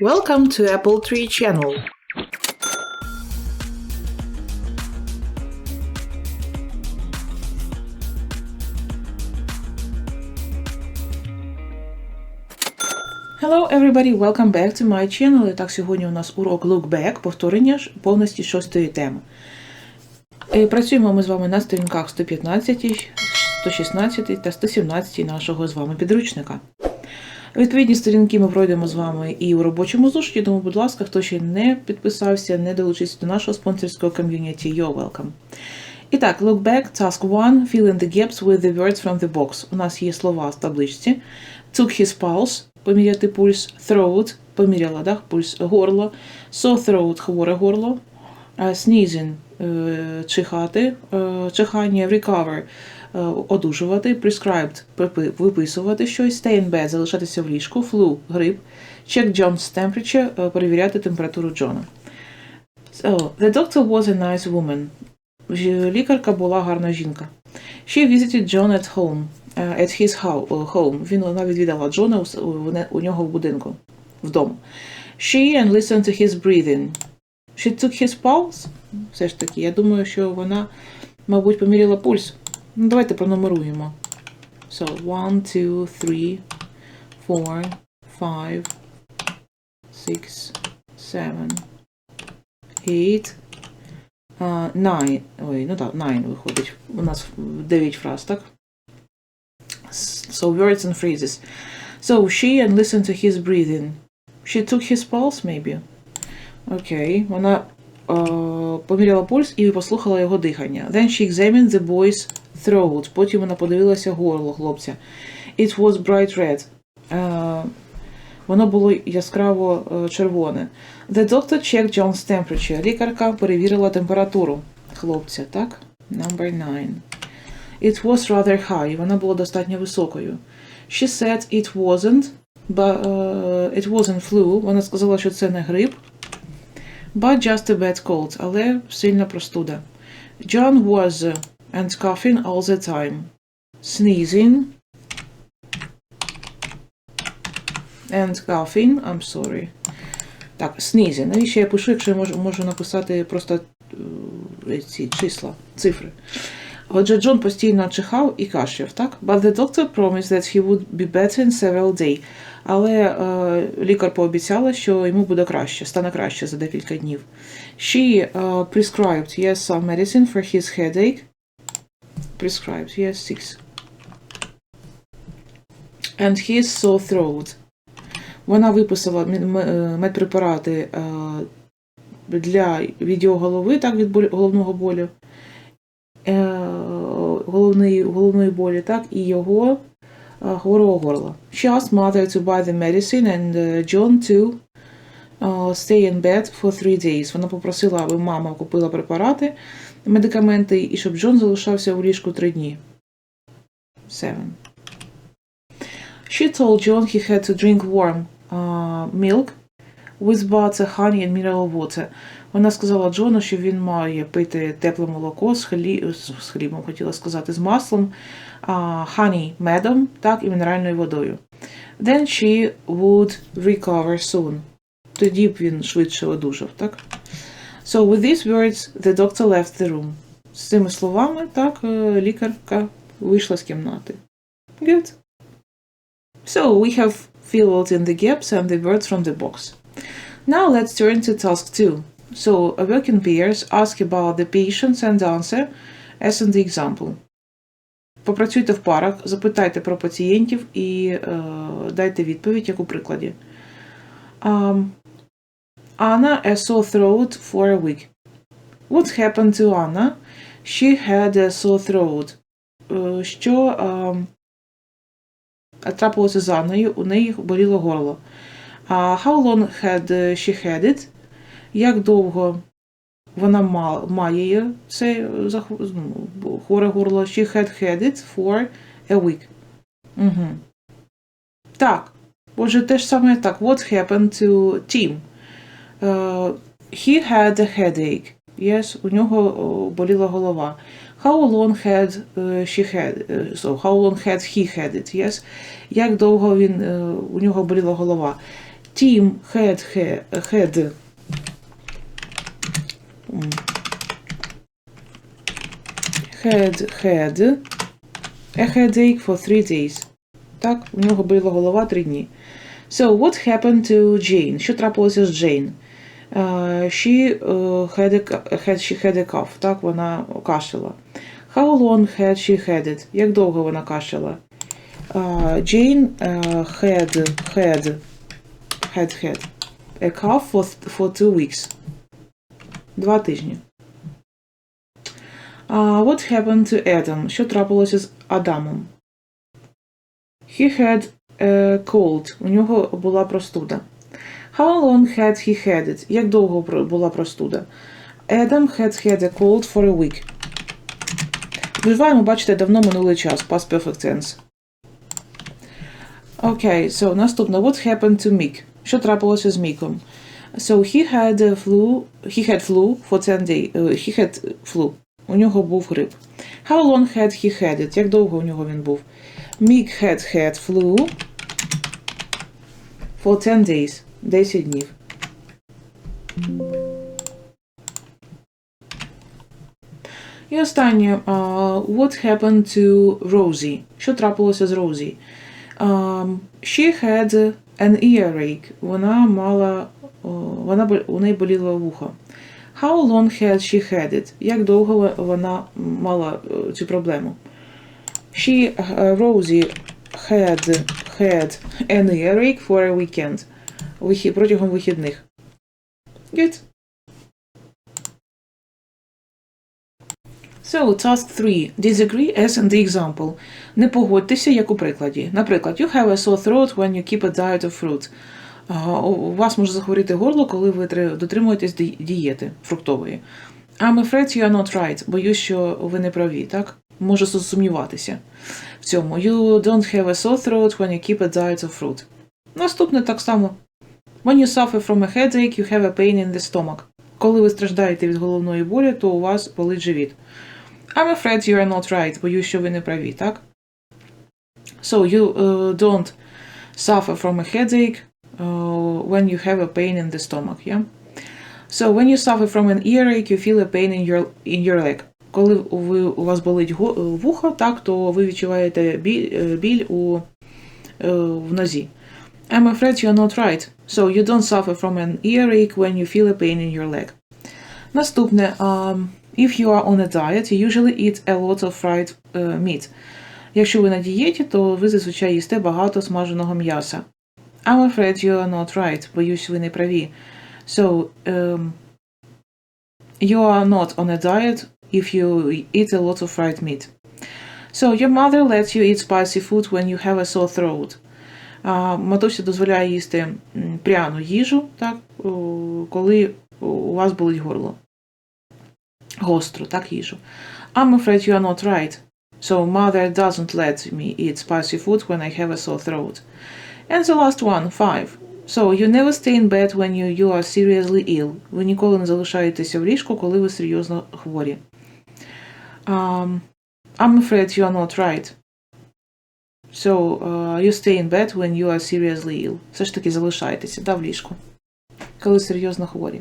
Welcome to Apple Tree Channel. Hello everybody, welcome back to my channel. І так, сьогодні у нас урок Look Back, повторення повністю шостої теми. Е, Працюємо ми з вами на сторінках 115, 116 та 117 нашого з вами підручника. Відповідні сторінки ми пройдемо з вами і у робочому зошиті, тому, будь ласка, хто ще не підписався, не долучився до нашого спонсорського ком'юніті, you're welcome. І так, look back, task 1, fill in the gaps with the words from the box. У нас є слова з табличці. Took his pulse, поміряти пульс, throat, поміряла, да, пульс, горло, so throat, хворе горло, Uh, sneezing, е, чихати, е, чихання, recover, е, одужувати, prescribed, виписувати щось, stay in bed, залишатися в ліжку, flu, грип, check John's temperature, е, перевіряти температуру Джона. So, the doctor was a nice woman. Лікарка була гарна жінка. She visited John at home. е, At his е, home. Він вона відвідала Джона у нього в будинку, вдома. She and listened to his breathing. She took his pulse. Все ж таки, я думаю, що вона, мабуть, поміряла пульс. Ну, Давайте пронумеруємо. So, 1, 2, 3, 9. Ой, ну так, 9 виходить. У нас 9 фраз, так? So, words and phrases. So, she and listened to his breathing. She took his pulse, maybe. Okay, вона поміряла пульс і послухала його дихання. Then she examined the boy's throat. Потім вона подивилася горло хлопця. It was bright red. Е, воно було яскраво е, червоне. The doctor checked John's temperature. Лікарка перевірила температуру хлопця, так? Number 9. It was rather high. Вона була достатньо високою. She said it wasn't, but, е, it wasn't flu. Вона сказала, що це не грип. But just a bad cold, але сильна простуда. John was uh, and coughing all the time. Sneezing and coughing, I'm sorry. Так, sneezing. Навіщо я пишу, якщо я можу, можу написати просто е, ці числа, цифри. Отже, Джон постійно чихав і кашляв, так? But the doctor promised that he would be better in several days. Але е, лікар пообіцяла, що йому буде краще, стане краще за декілька днів. She е, prescribed, yes, some medicine for his headache. Prescribed, yes, six. And his sore throat. Вона виписала е, медпрепарати для від його голови, так, від болю- головного болю, головної, головної болі, так, і його е, хворого горла. She asked mother to buy the medicine and uh, John to uh, stay in bed for three days. Вона попросила, аби мама купила препарати, медикаменти, і щоб Джон залишався у ліжку три дні. Seven. She told John he had to drink warm uh, milk with butter, honey and mineral water. Вона сказала Джону, що він має пити тепле молоко з, хлі... з хлібом, хотіла сказати, з маслом, honey – медом, так, і мінеральною водою. Then she would recover soon. Тоді б він швидше одужав, так? So with these words, the doctor left the room. З цими словами, так, е, лікарка вийшла з кімнати. Good. So we have filled in the gaps and the words from the box. Now let's turn to task 2. So, a work in pairs, ask about the patients and answer as in the example. Попрацюйте в парах, запитайте про пацієнтів і е, дайте відповідь, як у прикладі. Um, Anna a sore throat for a week. What happened to Anna? She had a sore throat. Е, Що е, трапилося з Анною? У неї боліло горло. Uh, how long had uh, she had it? Як довго вона має це ну, хворе горло? She had had it for a week. Угу. Так. Отже, те ж саме так. What happened to Tim? Uh, he had a headache. Yes, у нього боліла голова. How long had uh, she had, uh, so how long had he had it? Yes. Як довго він, е, у нього боліла голова? Tim had had had had a headache for three days. Так, у нього боліла голова три дні. So, what happened to Jane? Що трапилося з Джейн? Uh, she, uh, had a, had, she had a cough. Так, вона кашляла. How long had she had it? Як довго вона кашляла? Uh, Jane uh, had, had, had, had a cough for, for two weeks. Два тижні. Uh, what happened to Adam? Що трапилося з Адамом? He had a cold. У нього була простуда. How long had he had it? Як довго була простуда? Adam had had a cold for a week. Вживаємо, бачите, давно минулий час. Past perfect tense. Окей, so наступне. What happened to Mick? Що трапилося з Міком? So he had a flu, he had flu for 10 days. Uh, he had flu. У нього був грип. How long had he had it? Як довго у нього він був? Mick had had flu for 10 days. 10 днів. І останнє. Uh, what happened to Rosie? Що трапилося з Розі? Um, she had an earache. Вона мала, о, вона, у неї боліло вухо. How long had she had it? Як довго вона мала е, цю проблему? She, uh, Rosie, had, had an earache for a weekend. Протягом вихідних. Good. So, task 3. Disagree as in the example. Не погодьтеся, як у прикладі. Наприклад, you have a sore throat when you keep a diet of fruit. У вас може захворіти горло, коли ви дотримуєтесь ді- дієти фруктової. I'm afraid you are not right. Боюсь, що ви не праві, так? Можу сумніватися в цьому. You don't have a sore throat when you keep a diet of fruit. Наступне так само. When you suffer from a headache, you have a pain in the stomach. Коли ви страждаєте від головної болі, то у вас болить живіт. I'm afraid you are not right. Боюсь, що ви не праві, так? So you uh, don't suffer from a headache when you have a pain in the stomach, yeah? So when you suffer from an earache, you feel a pain in your, in your leg. Коли ви, у вас болить вухо, так, то ви відчуваєте біль, е, біль у, е, в нозі. I'm afraid you're not right. So you don't suffer from an earache when you feel a pain in your leg. Наступне. Um, if you are on a diet, you usually eat a lot of fried uh, meat. Якщо ви на дієті, то ви зазвичай їсте багато смаженого м'яса. I'm afraid you are not right. Боюсь, ви не праві. So, um, you are not on a diet if you eat a lot of fried meat. So, your mother lets you eat spicy food when you have a sore throat. А, матуся дозволяє їсти м, пряну їжу, так, о, коли у вас болить горло. Гостру, так, їжу. I'm afraid you are not right. So mother doesn't let me eat spicy food when I have a sore throat. And the last one, five. So you never stay in bed when you, you are seriously ill. Ви ніколи не залишаєтеся в ліжку, коли ви серйозно хворі. Um, I'm afraid you are not right. So uh, you stay in bed when you are seriously ill. Все ж таки залишаєтеся, да, в ліжку. Коли серйозно хворі.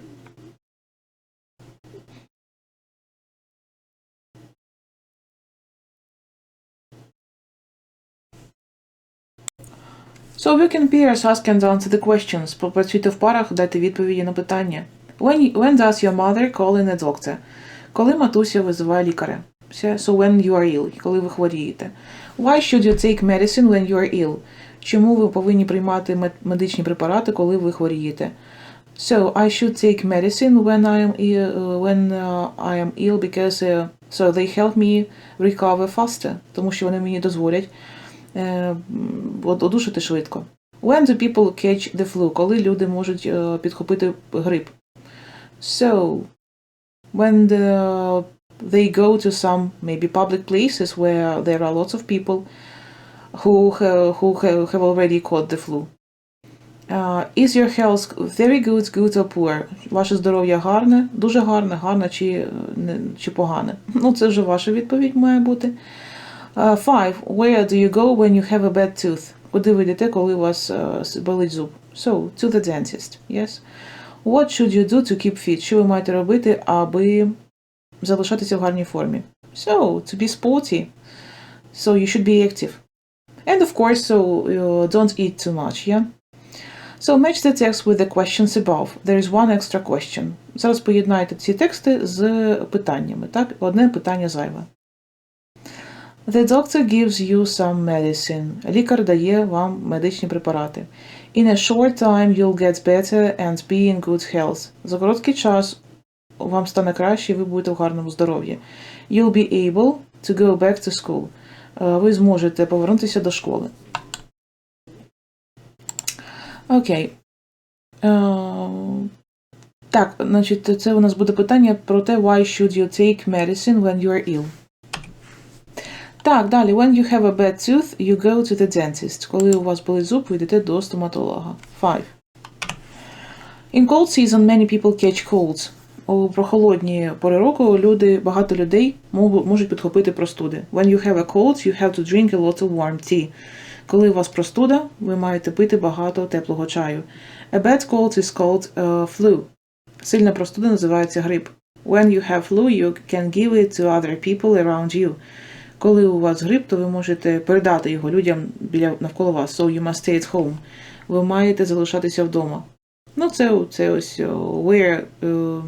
So we can pairs ask and answer the questions. Попрацюйте в парах, дайте відповіді на питання. When, when does your mother call in a doctor? Коли матуся визиває лікаря? So when you are ill, коли ви хворієте. Why should you take medicine when you are ill? Чому ви повинні приймати медичні препарати, коли ви хворієте? So I should take medicine when I am ill, uh, when uh, I am ill because uh, so they help me recover faster, тому що вони мені дозволять е, м, од- одужати швидко. When do people catch the flu? Коли люди можуть е, підхопити грип? So, when the, they go to some maybe public places where there are lots of people who who have, already caught the flu. Uh, is your health very good, good or poor? Ваше здоров'я гарне, дуже гарне, гарне чи, е, чи погане? Ну, це вже ваша відповідь має бути. Uh, five. Where do you go when you have a bad tooth? Куди ви йдете, коли у вас е, с- болить зуб? So, to the dentist. Yes. What should you do to keep fit? Що ви маєте робити, аби залишатися в гарній формі? So, to be sporty. So, you should be active. And of course, so uh, don't eat too much, yeah? So, match the text with the questions above. There is one extra question. Зараз поєднайте ці тексти з питаннями, так? Одне питання зайве. The doctor gives you some medicine. Лікар дає вам медичні препарати. In a short time you'll get better and be in good health. За короткий час вам стане краще і ви будете в гарному здоров'ї. You'll be able to go back to school. Е, Ви зможете повернутися до школи. Окей. Е, Так, значить, це у нас буде питання про те, why should you take medicine when you are ill. Так, далі. When you have a bad tooth, you go to the dentist. Коли у вас болить зуб, ви йдете до стоматолога. 5. In cold season, many people catch colds. У прохолодні пори року люди, багато людей можуть підхопити простуди. When you have a cold, you have to drink a lot of warm tea. Коли у вас простуда, ви маєте пити багато теплого чаю. A bad cold is called uh, flu. Сильна простуда називається грип. When you have flu, you can give it to other people around you. Коли у вас грип, то ви можете передати його людям біля навколо вас. So you must stay at home. Ви маєте залишатися вдома. Ну, це, це ось uh, where, uh,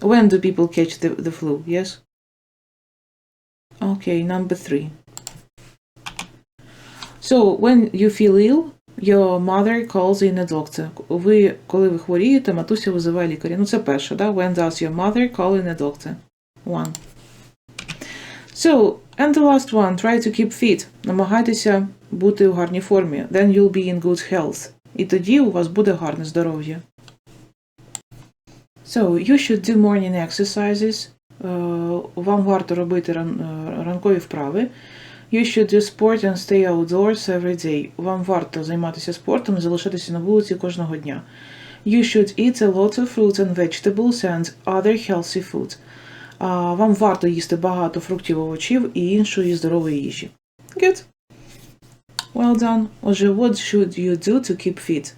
when do people catch the, the flu, yes? Okay, number three. So, when you feel ill, your mother calls in a doctor. Ви, коли ви хворієте, матуся визиває лікаря. Ну, це перше, да? When does your mother call in a doctor? One. So, and the last one, try to keep fit. Намагайтеся бути в гарній формі. Then you'll be in good health. І тоді у вас буде гарне здоров'я. So, you should do morning exercises. Е, Вам варто робити ран, е, ранкові вправи. You should do sport and stay outdoors every day. Вам варто займатися спортом і залишатися на вулиці кожного дня. You should eat a lot of fruits and vegetables and other healthy food. А, Вам варто їсти багато фруктів, овочів і іншої здорової їжі. Good. Well done. Отже, what should you do to keep fit?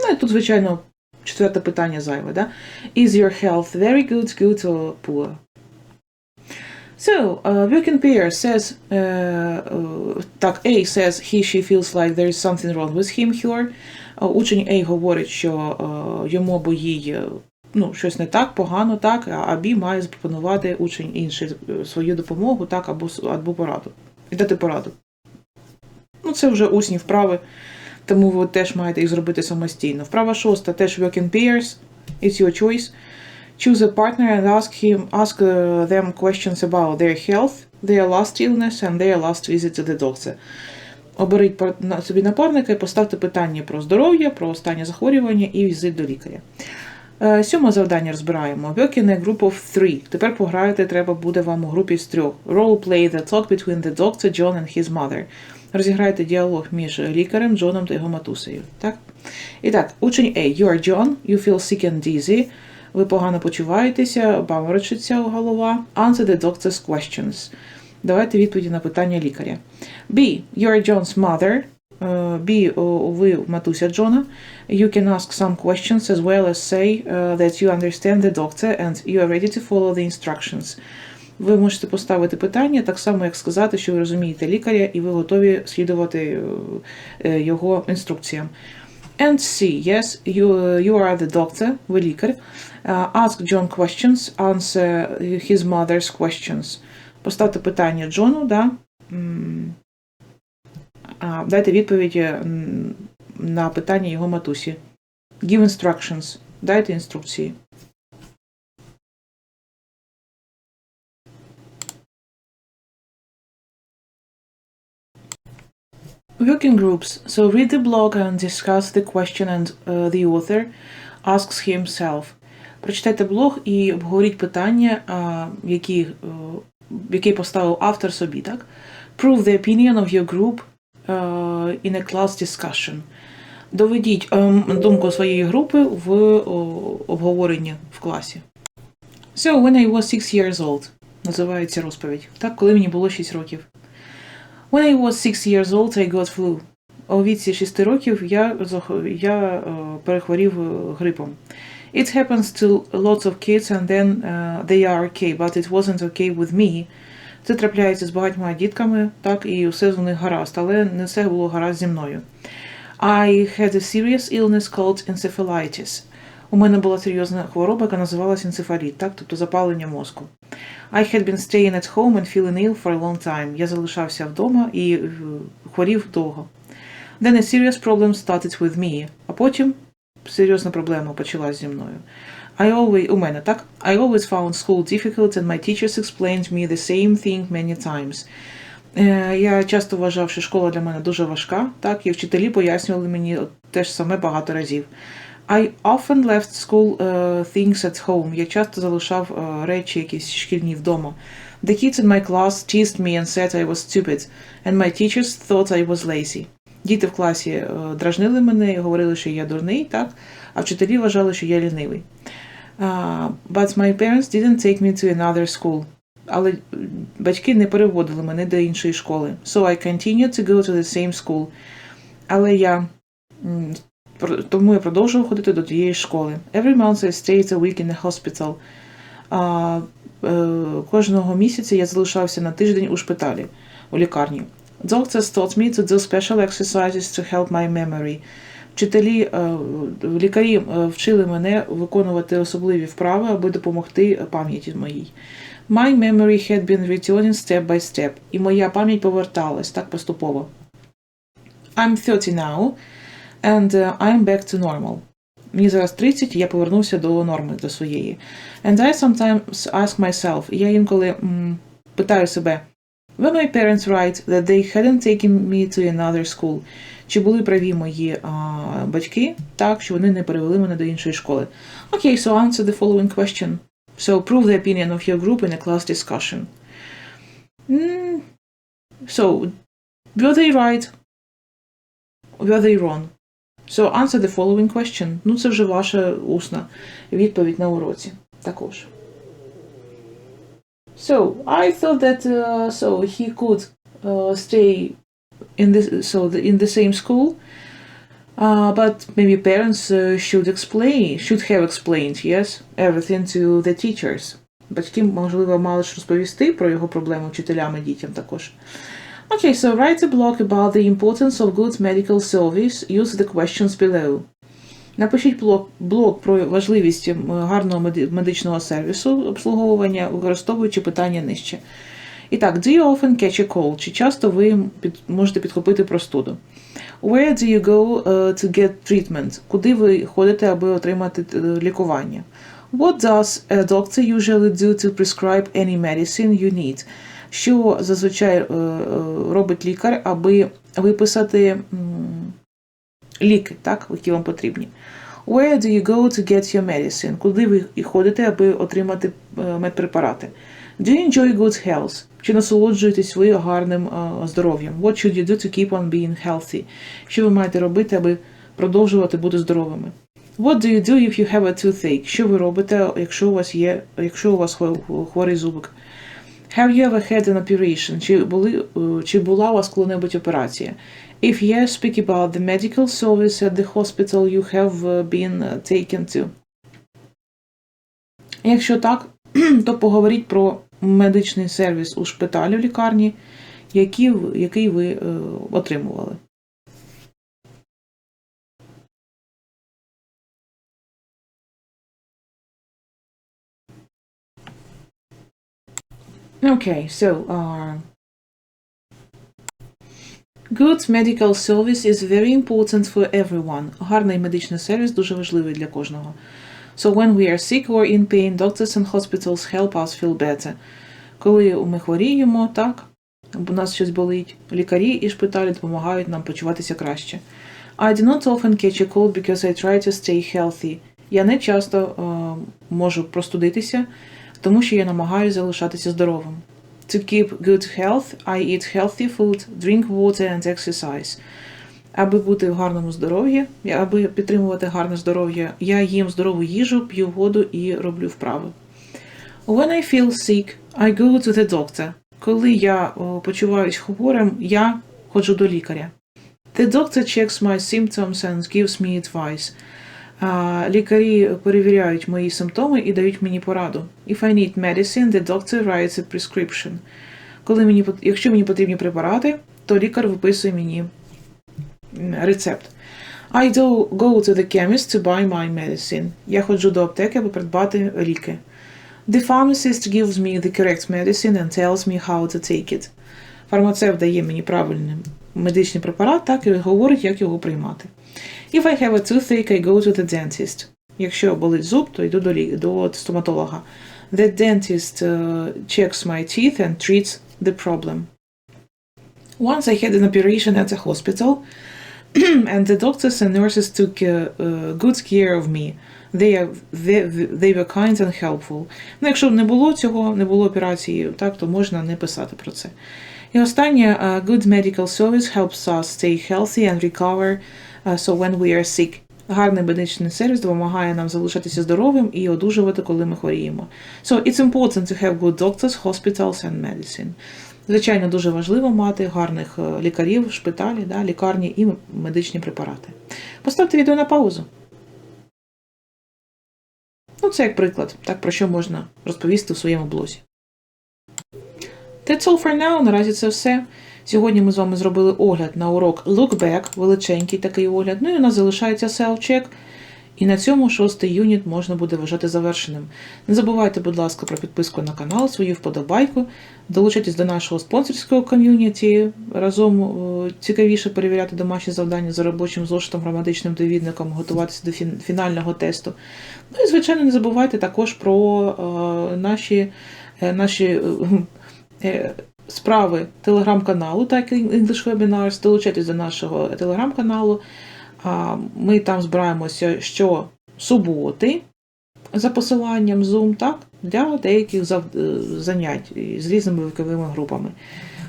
Ну і тут, звичайно, четверте питання зайве, да? Is your health very good, good or poor? So, uh, working pair says, uh, uh, так, A says he, she feels like there is something wrong with him, her. Uh, Учень A говорить, що uh, йому або їй е, ну, щось не так, погано, так, а B має запропонувати учень інший е, свою допомогу, так, або, або пораду. І дати пораду. Ну, це вже усні вправи, тому ви теж маєте їх зробити самостійно. Вправа шоста теж working pairs. It's your choice. Choose a partner and ask him ask them questions about their health, their last illness and their last visit to the doctor. Оберіть собі напарника і поставте питання про здоров'я, про останнє захворювання і візит до лікаря. Е, Сьоме завдання розбираємо. Work in a group of three. Тепер пограти треба буде вам у групі з трьох. Role play the talk between the doctor, John and his mother. Розіграйте діалог між лікарем, Джоном та його матусею. Так? І так, учень A. You are John, you feel sick and dizzy. Ви погано почуваєтеся, баморочиться голова. Answer the doctor's questions. Давайте відповіді на питання лікаря. B. You are John's mother. Е, B. Ви матуся Джона. You can ask some questions as well as say uh, that you understand the doctor and you are ready to follow the instructions. Ви можете поставити питання так само, як сказати, що ви розумієте лікаря і ви готові слідувати е, е, його інструкціям. And C. Yes, you, you are the doctor, ви лікар. Uh, ask John questions, answer his mother's questions. Поставте питання Джону, да? Дайте відповіді на питання його матусі. Give instructions. Дайте інструкції. Working groups. So read the blog and discuss the question and uh, the author asks himself. Прочитайте блог і обговоріть питання, які, е, які поставив автор собі, так? Prove the opinion of your group е, in a class discussion. Доведіть ем, думку своєї групи в обговоренні в класі. So, when I was six years old, називається розповідь. Так, коли мені було 6 років. When I was six years old, I got flu. У віці 6 років я, я е, перехворів е, грипом. It happens to lots of kids and then uh, they are okay, but it wasn't okay with me. Це трапляється з багатьма дітками, так, і все з них гаразд, але не все було гаразд зі мною. I had a serious illness called encephalitis. У мене була серйозна хвороба, яка називалася енцефаліт, так, тобто запалення мозку. I had been staying at home and feeling ill for a long time. Я залишався вдома і е, хворів довго. Then a serious problem started with me. А потім серйозна проблема почалась зі мною. I always, у мене, так? I always found school difficult and my teachers explained me the same thing many times. Е, Я часто вважав, що школа для мене дуже важка, так, і вчителі пояснювали мені те ж саме багато разів. I often left school uh, things at home. Я часто залишав е, речі якісь шкільні вдома. The kids in my class teased me and said I was stupid, and my teachers thought I was lazy. Діти в класі е, дражнили мене і говорили, що я дурний, так, а вчителі вважали, що я лінивий. Uh, but my parents didn't take me to another school. Але батьки не переводили мене до іншої школи. So I continued to go to the same school. Але я тому я продовжував ходити до тієї школи. Every month I stayed a week in the hospital. А, е, кожного місяця я залишався на тиждень у шпиталі, у лікарні. Doctors taught me to do special exercises to help my memory. Вчителі, е, лікарі е, вчили мене виконувати особливі вправи, аби допомогти пам'яті моїй. My memory had been returning step by step, і моя пам'ять поверталась так поступово. I'm 30 now, and uh, I'm back to normal. Мені зараз 30, і я повернувся до норми, до своєї. And I sometimes ask myself, я інколи м, питаю себе, Were my parents right that they hadn't taken me to another school? Чи були праві мої а, батьки так, що вони не перевели мене до іншої школи? Okay, so answer the following question. So prove the opinion of your group in a class discussion. Mm, so, were they right? Were they wrong? So answer the following question. Ну, це вже ваша усна відповідь на уроці також. So, I thought that uh, so he could uh, stay in this so the, in the same school, uh, but maybe parents uh, should explain should have explained yes everything to the teachers. Батьки, можливо, мали ж розповісти про його проблеми вчителям і дітям також. Okay, so write a blog about the importance of good medical service. Use the questions below. Напишіть блог, блог про важливість гарного медичного сервісу обслуговування, використовуючи питання нижче. І так, do you often catch a cold? Чи часто ви можете підхопити простуду? Where do you go uh, to get treatment? Куди ви ходите, аби отримати е, лікування? What does a doctor usually do to prescribe any medicine you need? Що зазвичай е, е, робить лікар, аби виписати ліки, так, які вам потрібні? Where do you go to get your medicine? Куди ви і ходите, аби отримати е, медпрепарати? Do you enjoy good health? Чи насолоджуєтесь ви гарним е, здоров'ям? What should you do to keep on being healthy? Що ви маєте робити, аби продовжувати бути здоровими? What do you do if you have a toothache? Що ви робите, якщо у вас є, якщо у вас хворий зубик? Have you ever had an operation? Чи, були, е, чи була у вас коли-небудь операція? If yes, speak about the medical service at the hospital you have uh, been uh, taken to. Якщо так, то поговоріть про медичний сервіс у шпиталі в лікарні, який, ви- е, отримували. Okay, so uh, good medical service is very important for everyone. Гарний медичний сервіс дуже важливий для кожного. So when we are sick or in pain, doctors and hospitals help us feel better. Коли ми хворіємо, так, у нас щось болить, лікарі і шпиталі допомагають нам почуватися краще. I do not often catch a cold because I try to stay healthy. Я не часто е, можу простудитися, тому що я намагаюся залишатися здоровим. To keep good health, I eat healthy food, drink water and exercise. Аби бути в гарному здоров'ї, аби підтримувати гарне здоров'я, я їм здорову їжу, п'ю воду і роблю вправи. When I feel sick, I go to the doctor. Коли я почуваюсь хворим, я ходжу до лікаря. The doctor checks my symptoms and gives me advice. Лікарі перевіряють мої симптоми і дають мені пораду. If I need medicine, the doctor writes a prescription. Коли мені, якщо мені потрібні препарати, то лікар виписує мені рецепт. I do go to the chemist to buy my medicine. Я ходжу до аптеки, аби придбати ліки. The pharmacist gives me the correct medicine and tells me how to take it. Фармацевт дає мені правильний медичний препарат, так і говорить, як його приймати. If I have a toothache, I go to the dentist. Якщо болить зуб, то йду до, лі- до стоматолога. The dentist uh, checks my teeth and treats the problem. Once I had an operation at the hospital, and the doctors and nurses took uh, uh, good care of me. They, are, they, they were kind and helpful. Ну, якщо б не було цього, не було операції, так, то можна не писати про це. І останнє, uh, good medical service helps us stay healthy and recover uh, so when we are sick. Гарний медичний сервіс допомагає нам залишатися здоровим і одужувати, коли ми хворіємо. So it's important to have good doctors, hospitals and medicine. Звичайно, дуже важливо мати гарних е, лікарів, шпиталі, да, лікарні і медичні препарати. Поставте відео на паузу. Ну, це як приклад, так про що можна розповісти у своєму блозі. That's all for now. Наразі це все. Сьогодні ми з вами зробили огляд на урок Look Back, величенький такий огляд. Ну і у нас залишається Check. І на цьому шостий юніт можна буде вважати завершеним. Не забувайте, будь ласка, про підписку на канал, свою вподобайку. Долучайтесь до нашого спонсорського ком'юніті. Разом е, цікавіше перевіряти домашні завдання за робочим зошитом, граматичним довідником, готуватися до фінального тесту. Ну і, звичайно, не забувайте також про е, наші, е, наші справи телеграм-каналу, так English Webinars. Долучайтесь до нашого телеграм-каналу. Ми там збираємося щосуботи за посиланням Zoom, так, для деяких е, занять з різними віковими групами.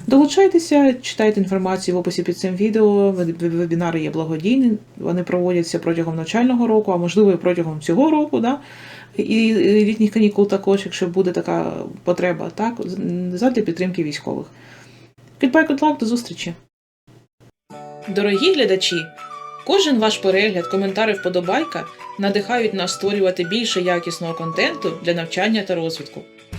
Долучайтеся, читайте інформацію в описі під цим відео. Веб- веб- Вебінари є благодійні, вони проводяться протягом навчального року, а можливо і протягом цього року, да? і літніх канікул також, якщо буде така потреба, так, задля підтримки військових. Goodbye, good luck, до зустрічі! Дорогі глядачі! Кожен ваш перегляд, коментар і вподобайка надихають нас створювати більше якісного контенту для навчання та розвитку.